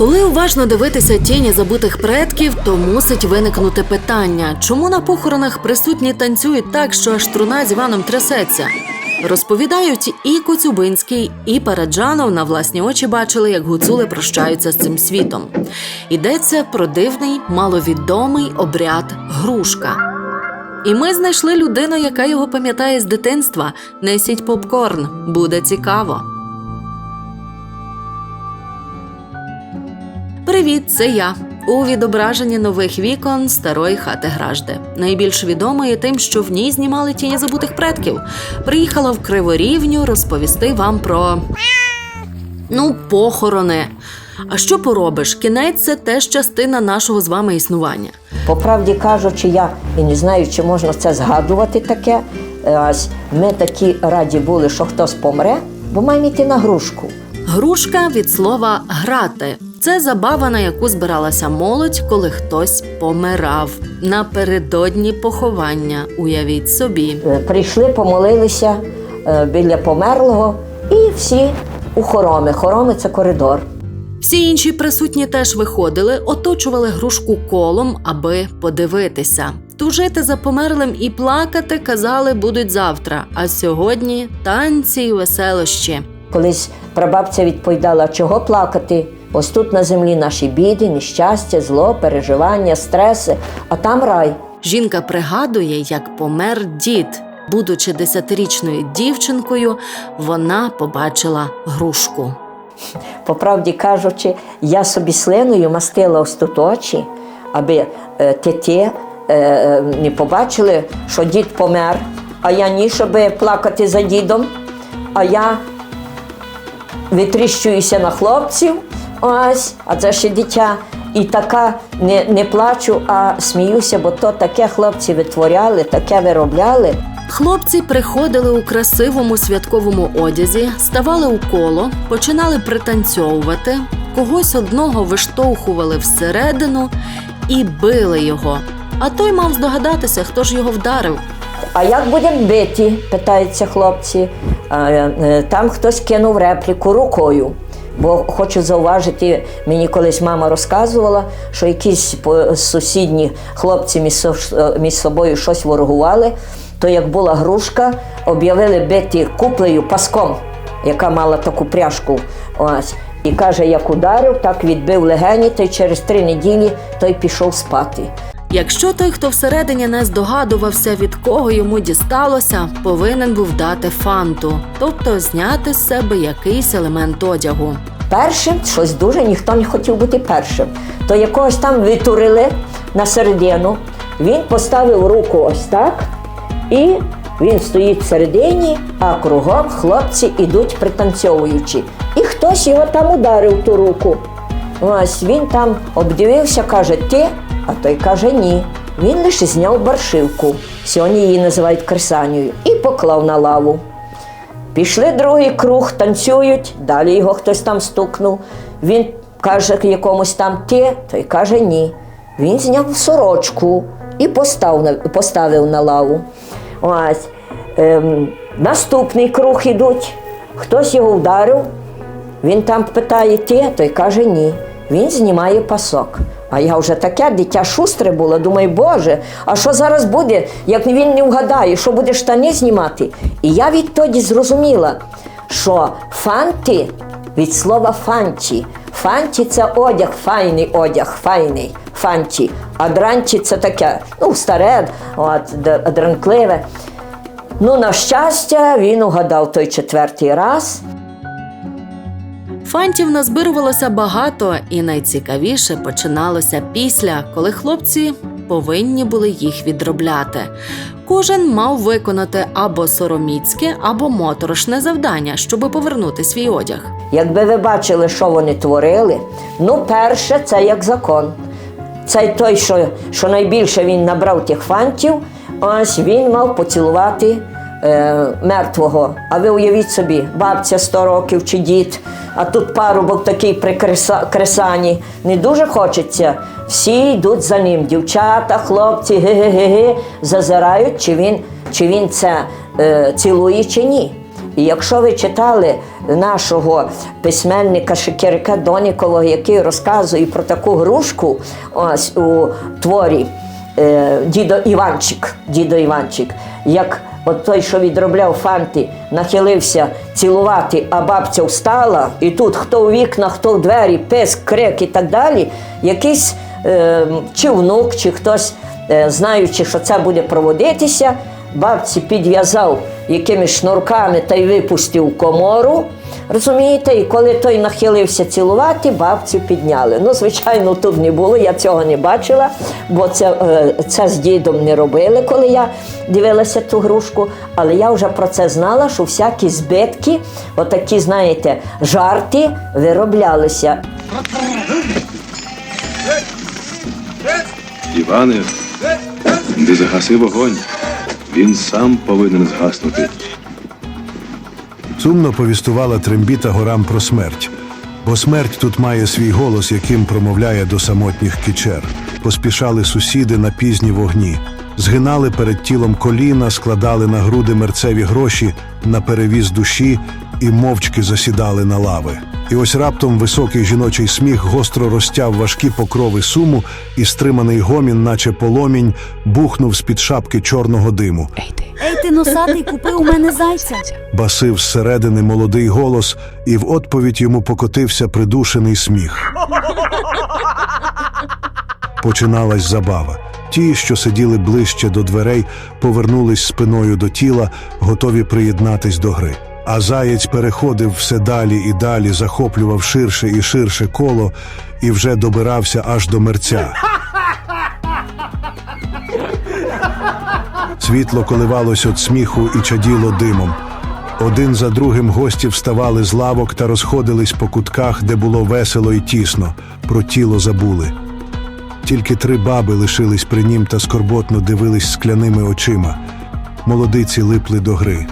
Коли уважно дивитися тіні забутих предків, то мусить виникнути питання, чому на похоронах присутні танцюють так, що аж труна з Іваном трясеться. Розповідають, і Коцюбинський, і Параджанов на власні очі бачили, як гуцули прощаються з цим світом. Йдеться про дивний, маловідомий обряд грушка. І ми знайшли людину, яка його пам'ятає з дитинства. Несіть попкорн, буде цікаво. Привіт, це я. У відображенні нових вікон старої хати Гражди. Найбільш відомої тим, що в ній знімали тіні забутих предків. Приїхала в Криворівню розповісти вам про ну, похорони. А що поробиш? Кінець це теж частина нашого з вами існування. По правді кажучи, я і не знаю, чи можна це згадувати таке. Е, ми такі раді були, що хтось помре, бо маємо йти на грушку. Грушка від слова грати. Це забава, на яку збиралася молодь, коли хтось помирав. Напередодні поховання, уявіть собі. Е, Прийшли, помолилися е, біля померлого і всі у хороми. Хороми це коридор. Всі інші присутні теж виходили, оточували грушку колом, аби подивитися. Тужити за померлим і плакати казали будуть завтра. А сьогодні танці й веселощі. Колись прабабця відповідала, чого плакати. Ось тут на землі наші біди, нещастя, зло, переживання, стреси, а там рай. Жінка пригадує, як помер дід. Будучи десятирічною дівчинкою, вона побачила грушку. По правді кажучи, я собі слиною мастила ось тут очі, аби е, теті е, е, не побачили, що дід помер, а я ні, щоб плакати за дідом, а я витріщуюся на хлопців, ось, а це ще дитя. І така не, не плачу, а сміюся, бо то таке хлопці витворяли, таке виробляли. Хлопці приходили у красивому святковому одязі, ставали у коло, починали пританцьовувати, когось одного виштовхували всередину і били його. А той мав здогадатися, хто ж його вдарив. А як будемо биті? питаються хлопці. Е, Там хтось кинув репліку рукою. Бо хочу зауважити, мені колись мама розказувала, що якісь сусідні хлопці між, со- між собою щось ворогували, то як була грушка, об'явили бити куплею паском, яка мала таку пряжку. Ось. І каже, як ударив, так відбив легені, та й через три неділі той пішов спати. Якщо той, хто всередині не здогадувався, від кого йому дісталося, повинен був дати фанту, тобто зняти з себе якийсь елемент одягу. Першим щось дуже ніхто не хотів бути першим. То якогось там витурили на середину. Він поставив руку ось так, і він стоїть всередині, а кругом хлопці ідуть пританцьовуючи. І хтось його там ударив ту руку. Ось він там обдивився, каже, ти, а той каже ні. Він лише зняв баршивку. Сьогодні її називають кресанію, і поклав на лаву. Пішли другий круг, танцюють, далі його хтось там стукнув. Він каже якомусь там ти, той каже ні. Він зняв сорочку і постав поставив на лаву. Ось. Ем, наступний круг ідуть, хтось його вдарив, він там питає ти, той каже ні. Він знімає пасок. А я вже таке дитя шустре було, думаю, Боже, а що зараз буде, як він не вгадає, що буде штани знімати? І я відтоді зрозуміла, що фанти від слова фанті. Фанті це одяг, файний одяг, файний, фанті. А дранті це таке, ну, старе, от, дранкливе. Ну, на щастя, він угадав той четвертий раз. Фантів назбирувалося багато, і найцікавіше починалося після, коли хлопці повинні були їх відробляти. Кожен мав виконати або сороміцьке, або моторошне завдання, щоби повернути свій одяг. Якби ви бачили, що вони творили, ну, перше, це як закон. Цей той, що, що найбільше він набрав тих фантів, ось він мав поцілувати е, мертвого. А ви уявіть собі, бабця 100 років чи дід, а тут парубок такий при креса- кресані. Не дуже хочеться. Всі йдуть за ним. Дівчата, хлопці, ги-ги-ги-ги, зазирають, чи він, чи він це е, цілує, чи ні. І якщо ви читали нашого письменника Шикірика Донікового, який розказує про таку грушку ось у творі е, Дідо Іванчик, Дідо Іванчик, як от той, що відробляв фанти, нахилився цілувати, а бабця встала, і тут хто у вікна, хто в двері, пес, крик і так далі, якийсь е, чи внук, чи хтось, е, знаючи, що це буде проводитися, бабці підв'язав якимись шнурками та й випустив комору. Розумієте, і коли той нахилився цілувати, бабцю підняли. Ну, звичайно, тут не було, я цього не бачила, бо це, е, це з дідом не робили, коли я дивилася ту грушку. Але я вже про це знала, що всякі збитки, отакі, знаєте, жарти вироблялися. Іване, не загаси вогонь. Він сам повинен згаснути. Сумно повістувала трембіта горам про смерть, бо смерть тут має свій голос, яким промовляє до самотніх кічер. Поспішали сусіди на пізні вогні, згинали перед тілом коліна, складали на груди мерцеві гроші на перевіз душі і мовчки засідали на лави. І ось раптом високий жіночий сміх гостро розтяв важкі покрови суму, і стриманий гомін, наче поломінь, бухнув з-під шапки чорного диму. Ей, ти носатий, купи у мене зайця. Басив зсередини молодий голос, і в відповідь йому покотився придушений сміх. Починалась забава. Ті, що сиділи ближче до дверей, повернулись спиною до тіла, готові приєднатись до гри. А заєць переходив все далі і далі, захоплював ширше і ширше коло і вже добирався аж до мерця. Світло коливалось від сміху і чаділо димом. Один за другим гості вставали з лавок та розходились по кутках, де було весело і тісно. Про тіло забули. Тільки три баби лишились при нім та скорботно дивились скляними очима. Молодиці липли до гри.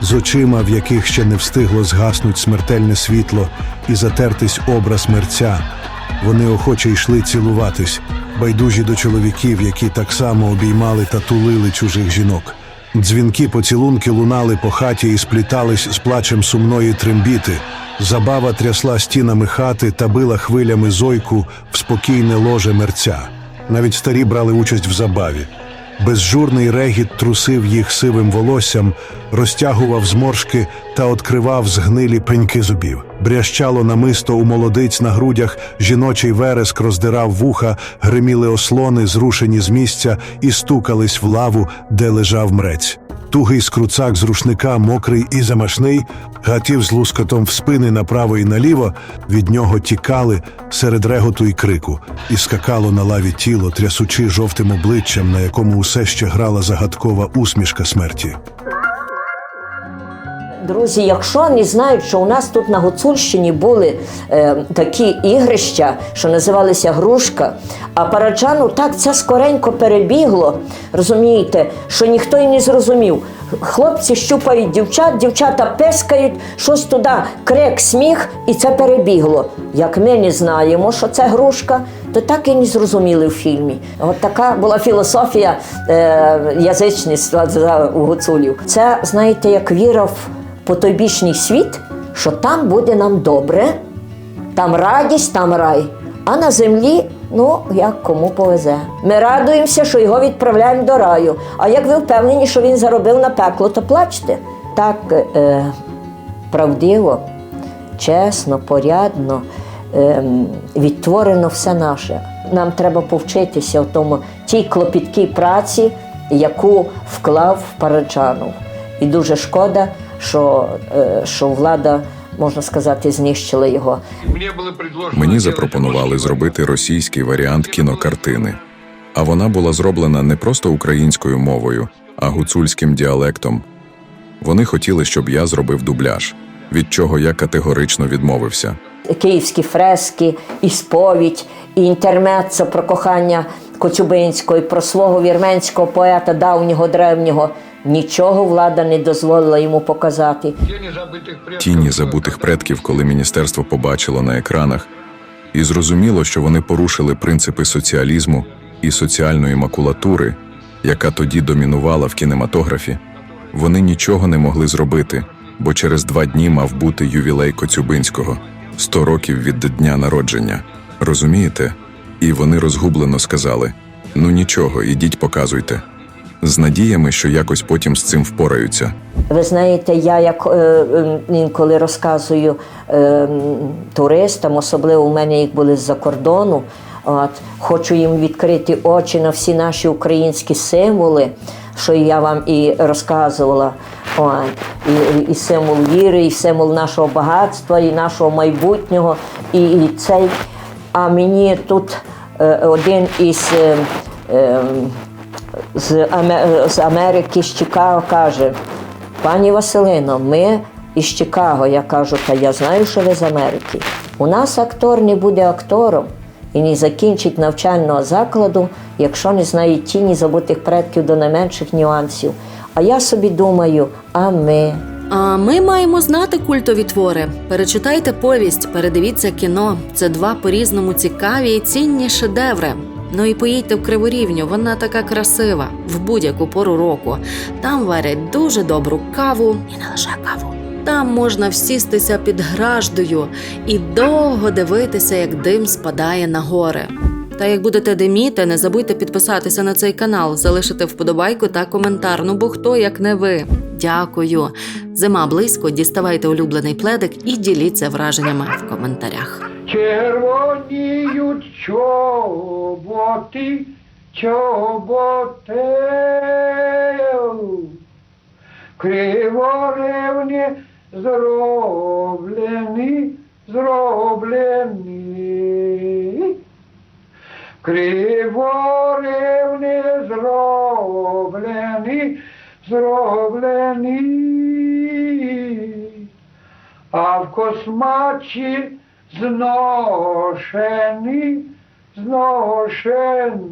З очима, в яких ще не встигло згаснуть смертельне світло і затертись образ мерця, вони охоче йшли цілуватись, байдужі до чоловіків, які так само обіймали та тулили чужих жінок. Дзвінки поцілунки лунали по хаті і сплітались з плачем сумної трембіти. Забава трясла стінами хати та била хвилями зойку в спокійне ложе мерця. Навіть старі брали участь в забаві. Безжурний регіт трусив їх сивим волоссям, розтягував зморшки та відкривав згнилі пеньки зубів. Брящало намисто у молодиць на грудях, жіночий вереск роздирав вуха, гриміли ослони, зрушені з місця, і стукались в лаву, де лежав мрець. Тугий скруцак з рушника, мокрий і замашний, гатів з лускотом в спини направо і наліво, від нього тікали серед реготу і крику, і скакало на лаві тіло, трясучи жовтим обличчям, на якому усе ще грала загадкова усмішка смерті. Друзі, якщо не знають, що у нас тут на Гуцульщині були е, такі ігрища, що називалися грушка, а параджану так це скоренько перебігло, розумієте, що ніхто й не зрозумів. Хлопці щупають дівчат, дівчата пескають, щось туди, крик, сміх, і це перебігло. Як ми не знаємо, що це грушка, то так і не зрозуміли в фільмі. От така була філософія е, язичництва у гуцулів. Це, знаєте, як віра в потойбічний світ, що там буде нам добре, там радість, там рай. А на землі, ну, як кому повезе. Ми радуємося, що його відправляємо до раю. А як ви впевнені, що він заробив на пекло, то плачте. Так е, правдиво, чесно, порядно, ем, відтворено все наше. Нам треба повчитися в тому тій клопіткій праці, яку вклав Параджанов. І дуже шкода, що, е, що влада, можна сказати, знищила його. Мені запропонували зробити російський варіант кінокартини. А вона була зроблена не просто українською мовою, а гуцульським діалектом. Вони хотіли, щоб я зробив дубляж, від чого я категорично відмовився. київські фрески, і сповідь, і інтермеццо про кохання Коцюбинського, і про свого вірменського поета давнього древнього. Нічого влада не дозволила йому показати. Тіні забутих предків, коли міністерство побачило на екранах, і зрозуміло, що вони порушили принципи соціалізму і соціальної макулатури, яка тоді домінувала в кінематографі. Вони нічого не могли зробити, бо через два дні мав бути ювілей Коцюбинського 100 років від дня народження. Розумієте? І вони розгублено сказали: ну нічого, ідіть показуйте. З надіями, що якось потім з цим впораються. Ви знаєте, я як е, е, інколи розказую е, туристам, особливо у мене їх були з-за кордону, от, хочу їм відкрити очі на всі наші українські символи, що я вам і розказувала. От, і, і, символ віри, і символ нашого багатства, і нашого майбутнього. І, і цей, а мені тут е, один із. Е, е, з, з Америки, з Чикаго каже: пані Василино, ми із Чикаго. Я кажу, та я знаю, що ви з Америки. У нас актор не буде актором і не закінчить навчального закладу, якщо не знає тіні забутих предків до найменших нюансів. А я собі думаю, а ми. А ми маємо знати культові твори. Перечитайте повість, передивіться кіно. Це два по-різному цікаві і цінні шедеври. Ну і поїдьте в Криворівню, вона така красива в будь-яку пору року. Там варять дуже добру каву і не лише каву. Там можна всістися під граждою і довго дивитися, як дим спадає на гори. Та як будете диміти, не забудьте підписатися на цей канал, залишити вподобайку та коментар. Ну бо хто як не ви. Дякую. Зима близько. Діставайте улюблений пледик і діліться враженнями в коментарях. Червоніють чоботи, чоботи, криворевні зроблені, зроблені. Криворевні зроблені, зроблені. А в космачі зношений, зношений.